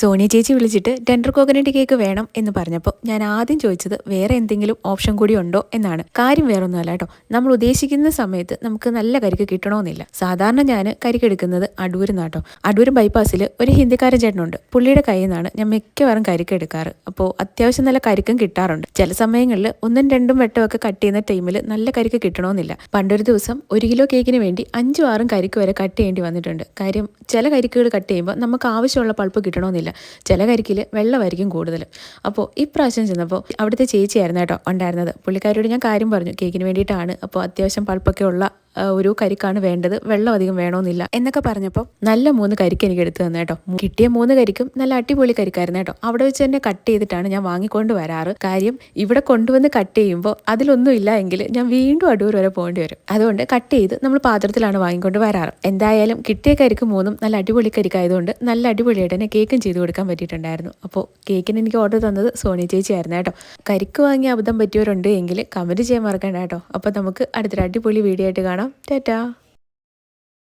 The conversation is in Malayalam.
സോണിയ ചേച്ചി വിളിച്ചിട്ട് ടെൻഡർ കോക്കനട്ട് കേക്ക് വേണം എന്ന് പറഞ്ഞപ്പോൾ ഞാൻ ആദ്യം ചോദിച്ചത് വേറെ എന്തെങ്കിലും ഓപ്ഷൻ കൂടി ഉണ്ടോ എന്നാണ്. കാര്യം വേറൊന്നുമല്ല കേട്ടോ നമ്മൾ ഉദ്ദേശിക്കുന്ന സമയത്ത് നമുക്ക് നല്ല കരിക്ക് കിട്ടണമെന്നില്ല സാധാരണ ഞാൻ കരിക്ക് എടുക്കുന്നത് അടൂരിൽ നിന്നാട്ടോ അടൂർ ബൈപ്പാസിൽ ഒരു ഹിന്ദിക്കാരൻ ചേട്ടനുണ്ട്. പുള്ളിയുടെ കയ്യിൽ നിന്നാണ് ഞാൻ മിക്കവാറും കരിക്ക് എടുക്കാറ്. അപ്പോൾ അത്യാവശ്യം നല്ല കരിക്കും കിട്ടാറുണ്ട്. ചില സമയങ്ങളിൽ ഒന്നും രണ്ടും വെട്ടമൊക്കെ കട്ട് ചെയ്യുന്ന ടൈമിൽ നല്ല കരിക്ക് കിട്ടണമെന്നില്ല പണ്ടൊരു ദിവസം ഒരു കിലോ കേക്കിന് വേണ്ടി അഞ്ചും ആറും കരിക്ക് വരെ കട്ട് ചെയ്യേണ്ടി വന്നിട്ടുണ്ട്. കാര്യം ചില കരിക്കുകൾ കട്ട് ചെയ്യുമ്പോൾ നമുക്ക് ആവശ്യമുള്ള പൾപ്പ് കിട്ടണമെന്നില്ല ചില കരിക്കിൽ വെള്ളമായിരിക്കും കൂടുതൽ അപ്പോൾ ഇപ്രാവശ്യം ചെന്നപ്പോൾ അവിടുത്തെ ചേച്ചിയായിരുന്നു കേട്ടോ ഉണ്ടായിരുന്നത്. പുള്ളിക്കാരോട് ഞാൻ കാര്യം പറഞ്ഞു. കേക്കിന് വേണ്ടിയിട്ടാണ്. അപ്പോൾ അത്യാവശ്യം പൾപ്പൊക്കെ ഉള്ള ഒരു കരിക്കാണ് വേണ്ടത്. വെള്ളം അധികം വേണമെന്നില്ല എന്നൊക്കെ പറഞ്ഞപ്പോൾ നല്ല മൂന്ന് കരിക്ക് എനിക്ക് എടുത്തു തന്നെ കേട്ടോ. കിട്ടിയ മൂന്ന് കരിക്കും നല്ല അടിപൊളി കരിക്കായിരുന്നു കേട്ടോ. അവിടെ വെച്ച് തന്നെ കട്ട് ചെയ്തിട്ടാണ് ഞാൻ വാങ്ങിക്കൊണ്ട് വരാറ്. കാര്യം ഇവിടെ കൊണ്ടുവന്ന് കട്ട് ചെയ്യുമ്പോൾ അതിലൊന്നും ഇല്ല എങ്കിൽ ഞാൻ വീണ്ടും അടൂർ വരെ പോകേണ്ടി വരും. അതുകൊണ്ട് കട്ട് ചെയ്ത് നമ്മൾ പാത്രത്തിലാണ് വാങ്ങിക്കൊണ്ട് വരാറ്. എന്തായാലും കിട്ടിയ കരിക്ക് മൂന്നും നല്ല അടിപൊളി കരിക്കായതുകൊണ്ട് നല്ല അടിപൊളിയായിട്ട് തന്നെ കേക്കും ചെയ്ത് കൊടുക്കാൻ പറ്റിയിട്ടുണ്ടായിരുന്നു. അപ്പോൾ കേക്കിന് എനിക്ക് ഓർഡർ തന്നത് സോണി ചേച്ചി ആയിരുന്നു കേട്ടോ. കരിക്ക് വാങ്ങിയ അബദ്ധം പറ്റിയവരുണ്ട് എങ്കിൽ കമന്റ് ചെയ്യാൻ മറക്കണ്ട കേട്ടോ. അപ്പോൾ നമുക്ക് അടുത്തൊരു അടിപൊളി വീഡിയോ ആയിട്ട് കാണാം. ടാറ്റാ